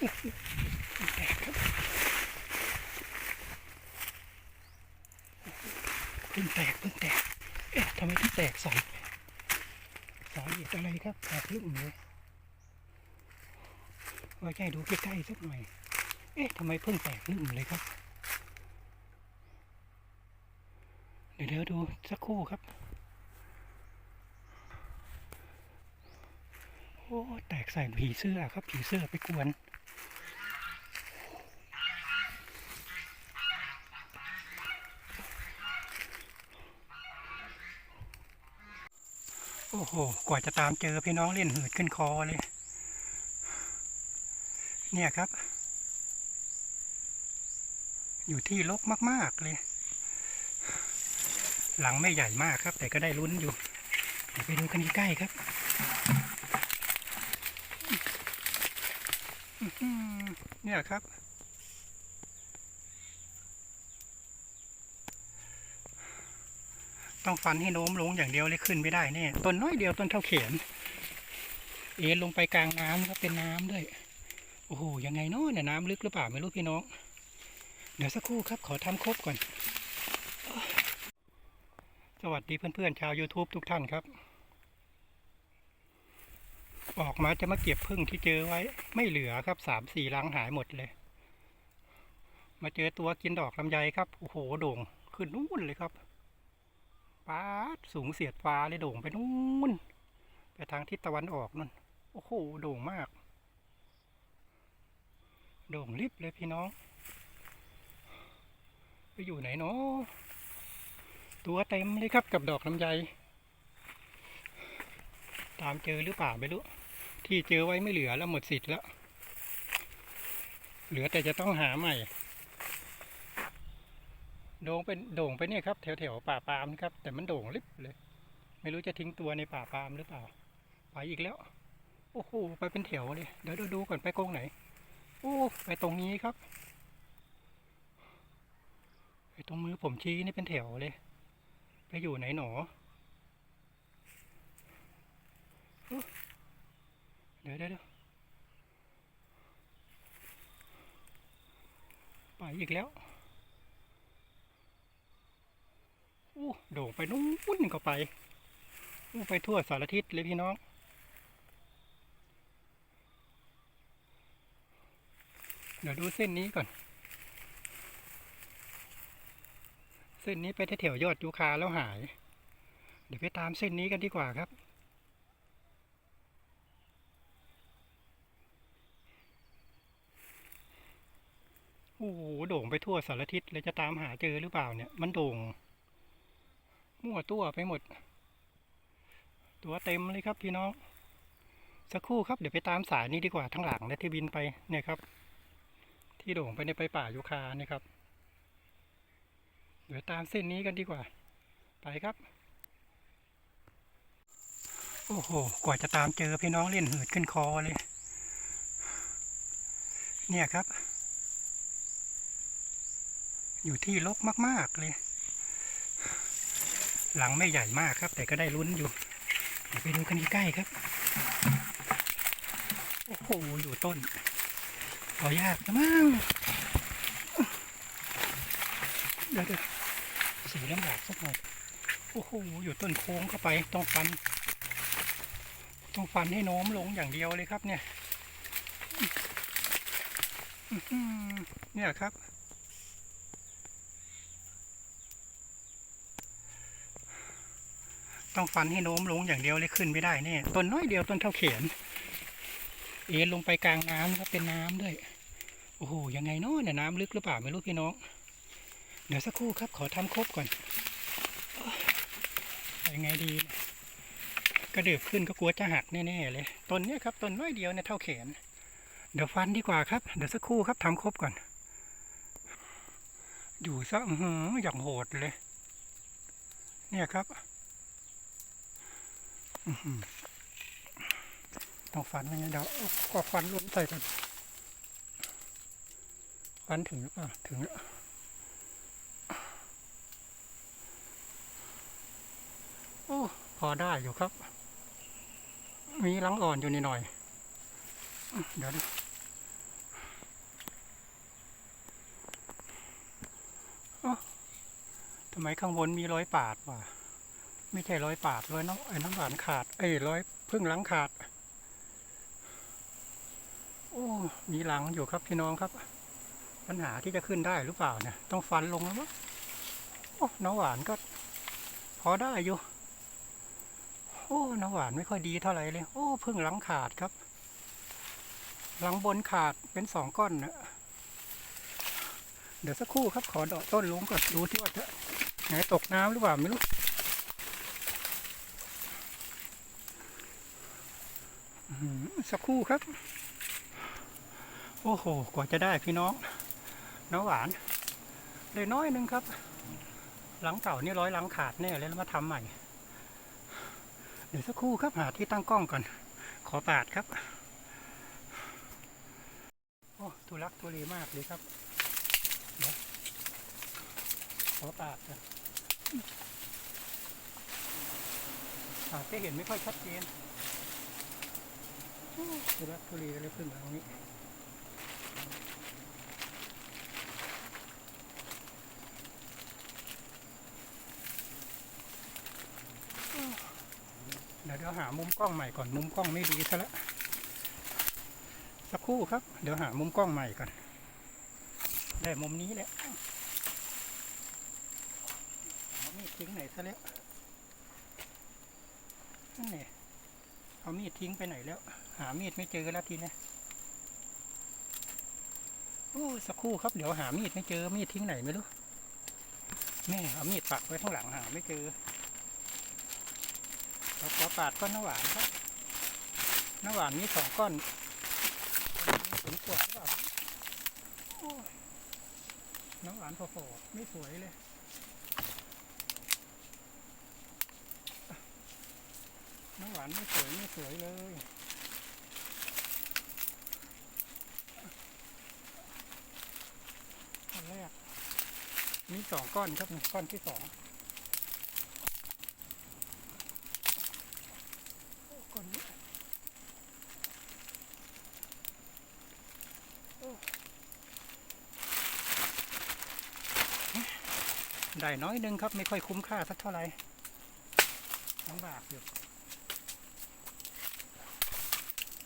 ครับเพิ่งแตกเพิ่งแตก เอ๊ะทำไมถึงแตกสองสาเหตุอะไรครับแตกลุ่มเลยไว้ใจดูใกล้ๆสักหน่อย เอ๊ะทำไมเพิ่งแตกลุ่มเลยครับ เดี๋ยวเดี๋ยวดูสักครู่ครับ โอ้ แตกใส่ผีเสื้อครับ ผีเสื้อไปกวน อ้โห กว่าจะตามเจอพี่น้องเล่นหืดขึ้นคอเลย เนี่ยครับ อยู่ที่ลกมาก ๆ เลย หลังไม่ใหญ่มากครับ แต่ก็ได้ลุ้นอยู่เดี๋ยวไปดูกันใกล้ครับเนี่ยครับ ต้องฟันให้โน้มลงอย่างเดียวเลยขึ้นไม่ได้แน่ต้นน้อยเดียวต้นเท่าเขียนเอ็นลงไปกลางน้ำครับเป็นน้ำด้วย โอ้โหยังไงเนาะเนี่ยน้ำลึกหรือเปล่าไม่รู้พี่น้อง เดี๋ยวสักครู่ครับขอทำครบก่อน สวัสดีเพื่อนๆชาว YouTube ทุกท่านครับ ออกมาจะมาเก็บพึ่งที่เจอไว้ ไม่เหลือครับสามสี่ลังหายหมดเลย มาเจอตัวกินดอกลำไยครับโอ้โหโด่งขึ้นนู่นเลยครับ ป๊าดสูงเสียดฟ้าเลยโด่งไปนู่น ไปทางทิศตะวันออกนั่น โอ้โห โด่งมาก โด่งลิบเลยพี่น้อง ไปอยู่ไหนเนาะตัวเต็มเลยครับกับดอกลำไย ตามเจอหรือเปล่าไม่รู้ ที่เจอไว้ไม่เหลือแล้วหมดสิทธิ์แล้ว เหลือแต่จะต้องหาใหม่ โด่งเป็นโด่งไปเนี่ยครับแถวแถวๆป่าปามนะครับ แต่มันโด่งลิบเลย ไม่รู้จะทิ้งตัวในป่าปามหรือเปล่า ไปอีกแล้ว โอ้โหไปเป็นแถวเลย เดี๋ยวดูก่อนไปกงไหน โอ้ไปตรงนี้ครับไปตรงมือผมชี้นี่เป็นแถวเลย ไปอยู่ไหนหนอเดี๋ยวเดี๋ยวเดี๋ยวไปอีกแล้ว โอ้โด่งไปนู้นก็ไปโอ้ไปทั่วสารทิศเลยพี่น้อง เดี๋ยวดูเส้นนี้ก่อน เส้นนี้ไปแถวยอดยูคาแล้วหาย เดี๋ยวไปตามเส้นนี้กันดีกว่าครับโอ้โหโด่งไปทั่วสารทิศเลยจะตามหาเจอหรือเปล่าเนี่ย มันโด่ง มั่วตัวไปหมด ตัวเต็มเลยครับพี่น้อง สักครู่ครับเดี๋ยวไปตามสายนี้ดีกว่าทั้งหลังและที่บินไปเนี่ยครับ ที่โด่งไปในไปป่ายุคาเนี่ยครับ เดี๋ยวตามเส้นนี้กันดีกว่า ไปครับ โอ้โห กว่าจะตามเจอพี่น้องเล่นหืดขึ้นคอเลย เนี่ยครับ อยู่ที่ลกมาก ๆ เลย หลังไม่ใหญ่มากครับ แต่ก็ได้ลุ้นอยู่ไปดูกันใกล้ครับ โอ้โห อยู่ต้นเอยากนะมั้งเดี๋ยวเดี๋ยวสีลำบากสักหน่อยโอ้โห อยู่ต้นโค้งเข้าไป ต้องฟัน ต้องฟันให้โน้มลงอย่างเดียวเลยครับเนี่ยเนี่ยครับ ต้องฟันให้โน้มลงอย่างเดียวเลยขึ้นไม่ได้แน่ต้นน้อยเดียวต้นเท่าเขียน เอ็นลงไปกลางน้ำครับเป็นน้ำด้วย โอ้โหยังไงเนาะเนี่ยน้ำลึกหรือเปล่าไม่รู้พี่น้อง เดี๋ยวสักครู่ครับ ขอทำครบก่อนยังไงดีกระเดือบขึ้นก็กลัวจะหักแน่ๆเลยต้นเนี้ยครับต้นน้อยเดียวเนี่ยเท่าแขนเดี๋ยวฟันดีกว่าครับ เดี๋ยวสักครู่ครับทำครบก่อน อยู่ซะอื้อหืออย่างโหดเลย เนี่ยครับ ต้องฟันยังไงเดี๋ยวก็ฟันล้นใส่กันฟันถึงหรือเปล่าถึงแล้วโอ้พอได้อยู่ครับ มีลังอ่อนอยู่นิดหน่อย เดี๋ยวดูทำไมข้างบนมีรอยปาดว่ะ ไม่ใช่รอยปาดรอยน้ำไอ้น้ำหวานขาดเอ้ยรอยพึ่งหลังขาด โอ้มีหลังอยู่ครับพี่น้องครับ ปัญหาที่จะขึ้นได้หรือเปล่าเนี่ยต้องฟันลงแล้วมั้งโอ้น้ำหวานก็ พอได้อยู่โอ้น้ำหวานไม่ค่อยดีเท่าไหร่เลย โอ้พึ่งหลังขาดครับหลังบนขาดเป็นสองก้อนนะเดี๋ยวสักครู่ครับขอดอกต้นลุงก่อนดูที่ว่าจะไหนตกน้ำหรือเปล่าไม่รู้ อื้อหือ สักครู่ครับ โอ้โห กว่าจะได้พี่น้อง น้ำหวาน เลยน้อยนึงครับ หลังเก่านี่ร้อยหลังขาดแน่เลยแล้วมาทำใหม่ เดี๋ยวสักครู่ครับหาที่ตั้งกล้องก่อน ขอปาดครับ โอ้ทุลักทุเลมากเลยครับเดี๋ยวขอปาดนะอาจจะเห็นไม่ค่อยชัดเจน ทุลักทุเลเลยพึ่งหลังนี้เดี๋ยวเดี๋ยวหามุมกล้องใหม่ก่อนมุมกล้องไม่ดีซะแล้วสักครู่ครับ เดี๋ยวหามุมกล้องใหม่ก่อนได้มุมนี้แหละเอามีดทิ้งไหนซะแล้วนั่นแหละ เอามีดทิ้งไปไหนแล้ว หามีดไม่เจอแล้วทีนี้โอ้สักครู่ครับเดี๋ยวหามีดไม่เจอมีดทิ้งไหนไม่รู้แม่เอามีดปักไว้ข้างหลังหาไม่เจอเราขอปาดก้อนน้ำหวานครับน้ำหวานมีสองก้อนถึงขวดหรือเปล่าน้ำหวานพอๆไม่สวยเลย น้ำหวานไม่สวยไม่สวยเลยอันแรก มีสองก้อนครับก้อนที่สองก่อนนี้โอ้ได้น้อยหนึงครับ ไม่ค่อยคุ้มค่าสักเท่าไหร่ลำบากอยู่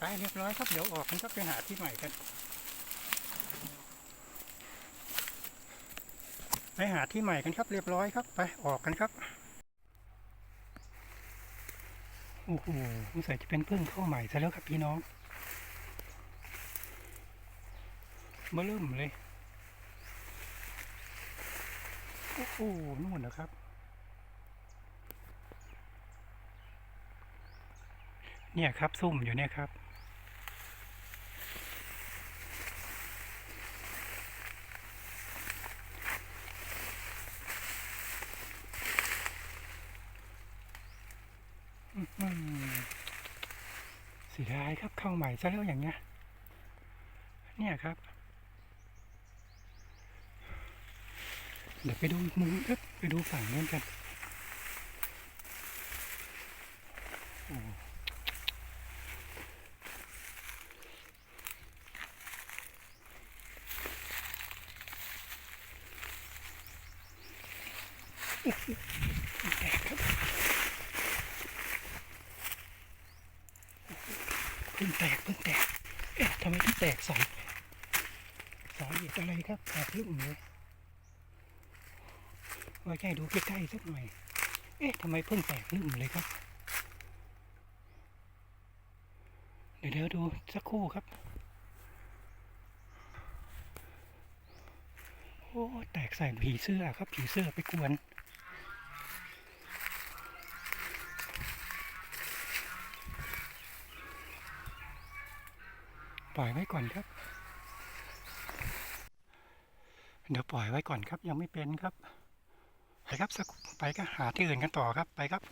ไปเรียบร้อยครับเดี๋ยวออกกันครับไปหาที่ใหม่กัน ไปหาที่ใหม่กันครับเรียบร้อยครับไปออกกันครับโอ้โหสงสัยจะเป็นพึ่งเข้าใหม่ซะแล้วครับพี่น้องมื่อเริ่มเลยโอ้โหนู่นนะครับ เนี่ยครับซุ่มอยู่เนี่ยครับ อืมเสียดายครับเข้าใหม่ซะแล้วอย่างเงี้ย เนี่ยครับ เดี๋ยวไปดูมุมครับไปดูฝั่งนู้นกันโอ้แตกครับ เพิ่งแตกเพิ่งแตกเอ๊ะทำไมถึงแตกสองสาเหตุอะไรครับแตกลุ่มเลยว่าแค่ดูใกล้ๆสักหน่อย เอ๊ะทำไมเพิ่งแตกลุ่มเลยครับ เดี๋ยวเดี๋ยวดูสักครู่ครับ โอ้แตกใส่ผีเสื้อครับผีเสื้อไปกวน ปล่อยไว้ก่อนครับ เดี๋ยวปล่อยไว้ก่อนครับ ยังไม่เป็นครับ ไปครับสักไปก็หาที่อื่นกันต่อครับไปครับ